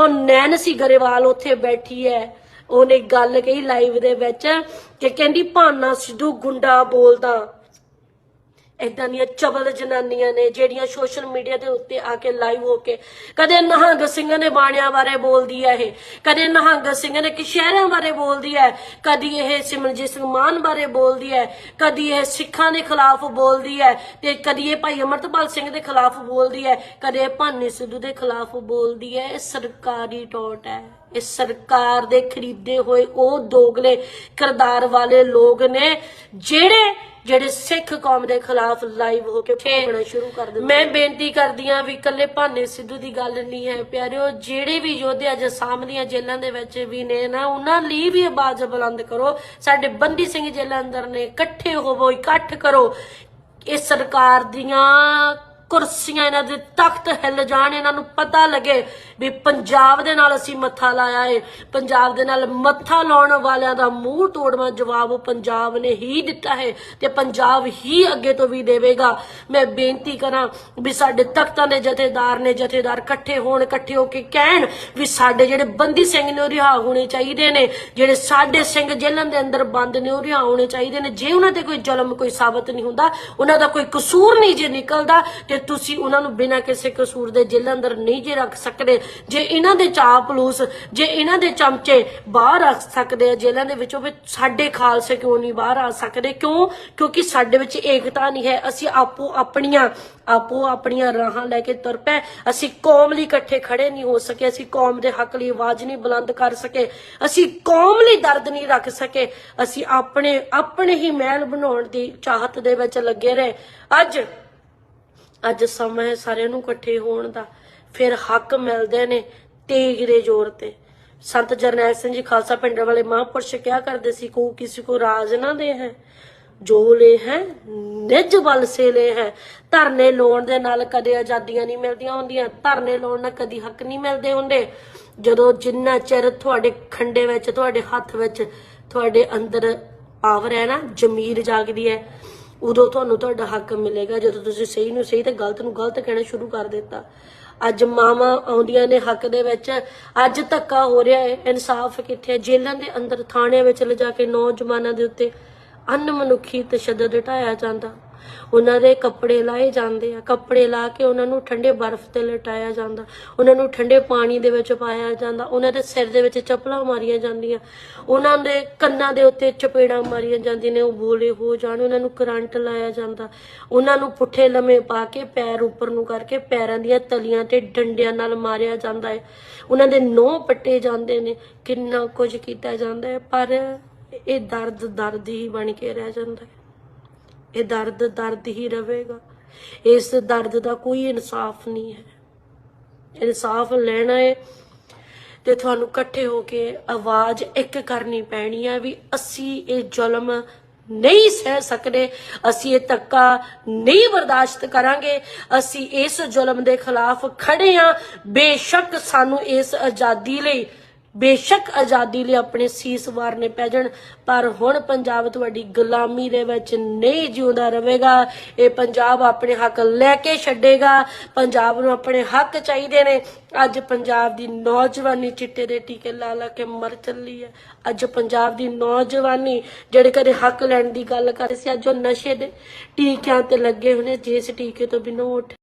ਉਹ ਨੈਨਸੀ ਗਰੇਵਾਲ ਉੱਥੇ ਬੈਠੀ ਹੈ ਉਹਨੇ ਗੱਲ ਕਹੀ ਲਾਈਵ ਦੇ ਵਿੱਚ ਕਿ ਕਹਿੰਦੀ ਭਾਨਾ ਸਿੱਧੂ ਗੁੰਡਾ ਬੋਲਦਾ। ਇਦਾਂ ਦੀਆਂ ਚਬਲ ਜਨਾਨੀਆਂ ਨੇ ਜਿਹੜੀਆਂ ਸੋਸ਼ਲ ਮੀਡੀਆ ਦੇ ਉੱਤੇ ਆ ਕੇ ਲਾਈਵ ਹੋ ਕੇ ਕਦੇ ਨਿਹੰਗ ਸਿੰਘ ਨੇ ਬਾਣਿਆਂ ਬਾਰੇ ਬੋਲਦੀ ਹੈ ਇਹ, ਕਦੇ ਨਿਹੰਗ ਸਿੰਘ ਨੇ ਕਿਸ਼ਹਿਰਿਆਂ ਬਾਰੇ ਬੋਲਦੀ ਹੈ ਕਦੀ ਇਹ ਸਿਮਰਜੀਤ ਸਿੰਘ ਮਾਨ ਬਾਰੇ ਬੋਲਦੀ ਹੈ ਕਦੀ ਇਹ ਸਿੱਖਾਂ ਦੇ ਖਿਲਾਫ ਬੋਲਦੀ ਹੈ ਤੇ ਕਦੀ ਇਹ ਭਾਈ ਅਮਰਤਪਾਲ ਸਿੰਘ ਦੇ ਖਿਲਾਫ ਬੋਲਦੀ ਹੈ ਕਦੇ ਇਹ ਭਾਨੀ ਸਿੱਧੂ ਦੇ ਖਿਲਾਫ ਬੋਲਦੀ ਹੈ ਇਹ ਸਰਕਾਰੀ ਟੋਟ ਹੈ ਇਹ ਸਰਕਾਰ ਦੇ ਖਰੀਦੇ ਹੋਏ ਉਹ ਦੋਗਲੇ ਕਿਰਦਾਰ ਵਾਲੇ ਲੋਕ ਨੇ ਜਿਹੜੇ ਜਿਹੜੇ ਸਿੱਖ ਕੌਮ ਦੇ ਖਿਲਾਫ ਲਾਈਵ ਹੋ ਕੇ ਭੋਗਣਾ ਸ਼ੁਰੂ ਕਰ ਦਿੰਦੇ ਮੈਂ ਬੇਨਤੀ ਕਰਦੀ ਆ ਵੀ ਇਕੱਲੇ ਭਾਨੇ ਸਿੱਧੂ ਦੀ ਗੱਲ ਨਹੀਂ ਹੈ ਪਿਆਰਿਓ ਜਿਹੜੇ ਵੀ ਯੋਧੇ ਅੱਜ ਦੀਆਂ ਜੇਲ੍ਹਾਂ ਦੇ ਵਿੱਚ ਵੀ ਨੇ ਨਾ ਉਹਨਾਂ ਲਈ ਵੀ ਆਵਾਜ਼ ਬੁਲੰਦ ਕਰੋ। ਸਾਡੇ ਬੰਦੀ ਸਿੰਘ ਜੇਲ੍ਹਾਂ ਅੰਦਰ ਨੇ ਇਕੱਠੇ ਹੋਵੋ ਇਕੱਠ ਕਰੋ। ਇਹ ਸਰਕਾਰ ਦੀਆਂ ਕੁਰਸੀਆਂ ਇਹਨਾਂ ਦੇ ਤਖਤ ਹਿੱਲ ਜਾਣ, ਇਹਨਾਂ ਨੂੰ ਪਤਾ ਲੱਗੇ ਵੀ ਪੰਜਾਬ ਦੇ ਨਾਲ ਅਸੀਂ ਮੱਥਾ ਲਾਇਆ ਏ। ਪੰਜਾਬ ਦੇ ਨਾਲ ਮੱਥਾ ਲਾਉਣ ਵਾਲਿਆਂ ਦਾ ਮੂੰਹ ਤੋੜਵਾ ਜਵਾਬ ਪੰਜਾਬ ਨੇ ਹੀ ਦਿੱਤਾ ਹੈ ਤੇ ਪੰਜਾਬ ਹੀ ਅੱਗੇ ਤੋਂ ਵੀ ਦੇਵੇਗਾ। ਮੈਂ ਬੇਨਤੀ ਕਰਾਂ ਵੀ ਸਾਡੇ ਤਖਤਾਂ ਦੇ ਜਥੇਦਾਰ ਨੇ ਜਥੇਦਾਰ ਇਕੱਠੇ ਹੋਣ, ਇਕੱਠੇ ਹੋ ਕੇ ਕਹਿਣ ਵੀ ਸਾਡੇ ਜਿਹੜੇ ਬੰਦੀ ਸਿੰਘ ਨੇ ਉਹ ਰਿਹਾ ਹੋਣੇ ਚਾਹੀਦੇ ਨੇ, ਜਿਹੜੇ ਸਾਡੇ ਸਿੰਘ ਜੇਲ੍ਹਾਂ ਦੇ ਅੰਦਰ ਬੰਦ ਨੇ ਉਹ ਰਿਹਾ ਹੋਣੇ ਚਾਹੀਦੇ ਨੇ। ਜੇ ਉਹਨਾਂ ਤੇ ਕੋਈ ਜ਼ੁਲਮ, ਕੋਈ ਸਾਬਤ ਨਹੀਂ ਹੁੰਦਾ, ਉਹਨਾਂ ਦਾ ਕੋਈ ਕਸੂਰ ਨਹੀਂ ਜੇ ਨਿਕਲਦਾ ਤੇ ਤੁਸੀਂ ਉਹਨਾਂ ਨੂੰ ਬਿਨਾਂ ਕਿਸੇ ਕਸੂਰ ਦੇ ਜੇਲ੍ਹਾਂ ਅੰਦਰ ਨਹੀਂ ਜੇ ਰੱਖ ਸਕਦੇ, ਜੇ ਇਹਨਾਂ ਦੇ ਚਾਪਲੂਸ ਜੇ ਇਹਨਾਂ ਦੇ ਚਮਚੇ ਬਾਹਰ ਰੱਖ ਸਕਦੇ ਆ ਜੇਲ੍ਹਾਂ ਦੇ ਵਿੱਚੋਂ ਵੀ ਸਾਡੇ ਖਾਲਸੇ ਕਿਉਂ ਨਹੀਂ ਬਾਹਰ ਆ ਸਕਦੇ? ਕਿਉਂ? ਕਿਉਂਕਿ ਸਾਡੇ ਵਿੱਚ ਏਕਤਾ ਨਹੀਂ ਹੈ। ਅਸੀਂ ਆਪੋ ਆਪਣੀਆਂ ਆਪੋ ਆਪਣੀਆਂ ਰਾਹਾਂ ਲੈ ਕੇ ਤੁਰ ਪਏ। ਅਸੀਂ ਕੌਮ ਲਈ ਇਕੱਠੇ ਖੜੇ ਨਹੀਂ ਹੋ ਸਕੇ। ਅਸੀਂ ਕੌਮ ਦੇ ਹੱਕ ਲਈ ਆਵਾਜ਼ ਨਹੀਂ ਬੁਲੰਦ ਕਰ ਸਕੇ। ਅਸੀਂ ਕੌਮ ਲਈ ਦਰਦ ਨਹੀਂ ਰੱਖ ਸਕੇ। ਅਸੀਂ ਆਪਣੇ ਆਪਣੇ ਹੀ ਮਹਿਲ ਬਣਾਉਣ ਦੀ ਚਾਹਤ ਦੇ ਵਿੱਚ ਲੱਗੇ ਰਹੇ। ਅੱਜ ਅੱਜ ਸਮਾਂ ਹੈ ਸਾਰਿਆਂ ਨੂੰ ਇਕੱਠੇ ਹੋਣ ਦਾ। ਫਿਰ ਹੱਕ ਮਿਲਦੇ ਨੇ ਤੇਗ ਦੇ ਜ਼ੋਰ ਤੇ। ਸੰਤ ਜਰਨੈਲ ਸਿੰਘ ਜੀ ਖਾਲਸਾ ਪਿੰਡ ਵਾਲੇ ਮਹਾਂਪੁਰਸ਼ ਕਿਹਾ ਕਰਦੇ ਸੀ? ਕੋ ਕਿਸੇ ਕੋ ਰਾਜ ਨਾ ਦੇ ਹੈ। ਜੋ ਲੈ ਹੈ, ਨਿੱਜ ਬਲ ਸੇ ਲੈ ਹੈ। ਧਰਨੇ ਲਾਉਣ ਦੇ ਨਾਲ ਕਦੇ ਆਜ਼ਾਦੀਆਂ ਨਹੀਂ ਮਿਲਦੀਆਂ ਹੁੰਦੀਆਂ, ਧਰਨੇ ਲਾਉਣ ਨਾਲ ਕਦੀ ਹੱਕ ਨਹੀਂ ਮਿਲਦੇ ਹੁੰਦੇ। ਜਦੋਂ ਜਿੰਨਾ ਚਿਰ ਤੁਹਾਡੇ ਖੰਡੇ ਵਿੱਚ, ਤੁਹਾਡੇ ਹੱਥ ਵਿੱਚ, ਤੁਹਾਡੇ ਅੰਦਰ ਪਾਵਰ ਹੈ ਨਾ, ਜ਼ਮੀਰ ਜਾਗਦੀ ਹੈ ਉਦੋਂ ਤੁਹਾਨੂੰ ਤੁਹਾਡਾ ਹੱਕ ਮਿਲੇਗਾ। ਜਦੋਂ ਤੁਸੀਂ ਸਹੀ ਨੂੰ ਸਹੀ ਤੇ ਗਲਤ ਨੂੰ ਗਲਤ ਕਹਿਣਾ ਸ਼ੁਰੂ ਕਰ ਦਿੱਤਾ। ਅੱਜ ਮਾਵਾਂ ਆਉਂਦੀਆਂ ਨੇ ਹੱਕ ਦੇ ਵਿੱਚ। ਅੱਜ ਧੱਕਾ ਹੋ ਰਿਹਾ ਹੈ। ਇਨਸਾਫ ਕਿੱਥੇ ਹੈ? ਜੇਲ੍ਹਾਂ ਦੇ ਅੰਦਰ ਥਾਣਿਆਂ ਵਿੱਚ ਲਿਜਾ ਕੇ ਨੌਜਵਾਨਾਂ ਦੇ ਉੱਤੇ ਅਨਮਨੁੱਖੀ ਤਸ਼ੱਦਦ ਢਾਇਆ ਜਾਂਦਾ। ਉਹਨਾਂ ਦੇ ਕੱਪੜੇ ਲਾਏ ਜਾਂਦੇ ਆ। ਕੱਪੜੇ ਲਾ ਕੇ ਉਹਨਾਂ ਨੂੰ ਠੰਡੇ ਬਰਫ਼ ਤੇ ਲਟਾਇਆ ਜਾਂਦਾ। ਉਹਨਾਂ ਨੂੰ ਠੰਡੇ ਪਾਣੀ ਦੇ ਵਿੱਚ ਪਾਇਆ ਜਾਂਦਾ। ਉਹਨਾਂ ਦੇ ਸਿਰ ਦੇ ਵਿੱਚ ਚੱਪਲਾਂ ਮਾਰੀਆਂ ਜਾਂਦੀਆਂ। ਉਹਨਾਂ ਦੇ ਕੰਨਾਂ ਦੇ ਉੱਤੇ ਚਪੇੜਾਂ ਮਾਰੀਆਂ ਜਾਂਦੀਆਂ ਨੇ, ਉਹ ਬੋਲੇ ਹੋ ਜਾਣ। ਉਹਨਾਂ ਨੂੰ ਕਰੰਟ ਲਾਇਆ ਜਾਂਦਾ। ਉਹਨਾਂ ਨੂੰ ਪੁੱਠੇ ਲੰਮੇ ਪਾ ਕੇ ਪੈਰ ਉੱਪਰ ਨੂੰ ਕਰਕੇ ਪੈਰਾਂ ਦੀਆਂ ਤਲੀਆਂ ਤੇ ਡੰਡਿਆਂ ਨਾਲ ਮਾਰਿਆ ਜਾਂਦਾ ਹੈ। ਉਹਨਾਂ ਦੇ ਨੋਹ ਪੱਟੇ ਜਾਂਦੇ ਨੇ। ਕਿੰਨਾ ਕੁਝ ਕੀਤਾ ਜਾਂਦਾ ਹੈ, ਪਰ ਇਹ ਦਰਦ ਦਰਦ ਹੀ ਬਣ ਕੇ ਰਹਿ ਜਾਂਦਾ ਹੈ। ਇਹ ਦਰਦ ਦਰਦ ਹੀ ਰਹੇਗਾ। ਇਸ ਦਰਦ ਦਾ ਕੋਈ ਇਨਸਾਫ ਨਹੀਂ ਹੈ। ਇਨਸਾਫ ਲੈਣਾ ਹੈ ਤੇ ਤੁਹਾਨੂੰ ਇਕੱਠੇ ਹੋ ਕੇ ਆਵਾਜ਼ ਇੱਕ ਕਰਨੀ ਪੈਣੀ ਹੈ ਵੀ ਅਸੀਂ ਇਹ ਜ਼ੁਲਮ ਨਹੀਂ ਸਹਿ ਸਕਦੇ, ਅਸੀਂ ਇਹ ਧੱਕਾ ਨਹੀਂ ਬਰਦਾਸ਼ਤ ਕਰਾਂਗੇ, ਅਸੀਂ ਇਸ ਜ਼ੁਲਮ ਦੇ ਖਿਲਾਫ ਖੜੇ ਹਾਂ। ਬੇਸ਼ੱਕ ਸਾਨੂੰ ਇਸ ਆਜ਼ਾਦੀ ਲਈ ਬੇਸ਼ੱਕ ਆਜ਼ਾਦੀ ਲਈ ਆਪਣੇ ਸੀਸ ਵਾਰਨੇ ਪੈ ਜਾਣ, ਪਰ ਹੁਣ ਪੰਜਾਬ ਤੁਹਾਡੀ ਗੁਲਾਮੀ ਦੇ ਵਿੱਚ ਨਹੀਂ ਜਿਉਂਦਾ ਰਹੇਗਾ। ਇਹ ਪੰਜਾਬ ਆਪਣੇ ਹੱਕ ਲੈ ਕੇ ਛੱਡੇਗਾ। ਪੰਜਾਬ ਨੂੰ ਆਪਣੇ ਹੱਕ ਚਾਹੀਦੇ ਨੇ। ਅੱਜ ਪੰਜਾਬ ਦੀ ਨੌਜਵਾਨੀ ਚਿੱਟੇ ਦੇ ਟੀਕੇ ਲਾ ਲਾ ਕੇ ਮਰ ਚੱਲੀ ਹੈ। ਅੱਜ ਪੰਜਾਬ ਦੀ ਨੌਜਵਾਨੀ ਜਿਹੜੇ ਕਦੇ ਹੱਕ ਲੈਣ ਦੀ ਗੱਲ ਕਰਦੇ ਸੀ, ਅੱਜ ਉਹ ਨਸ਼ੇ ਦੇ ਟੀਕਿਆਂ ਤੇ ਲੱਗੇ ਹੋਣੇ ਜਿਸ ਟੀਕੇ ਤੋਂ ਬਿਨਾਂ ਉੱਠ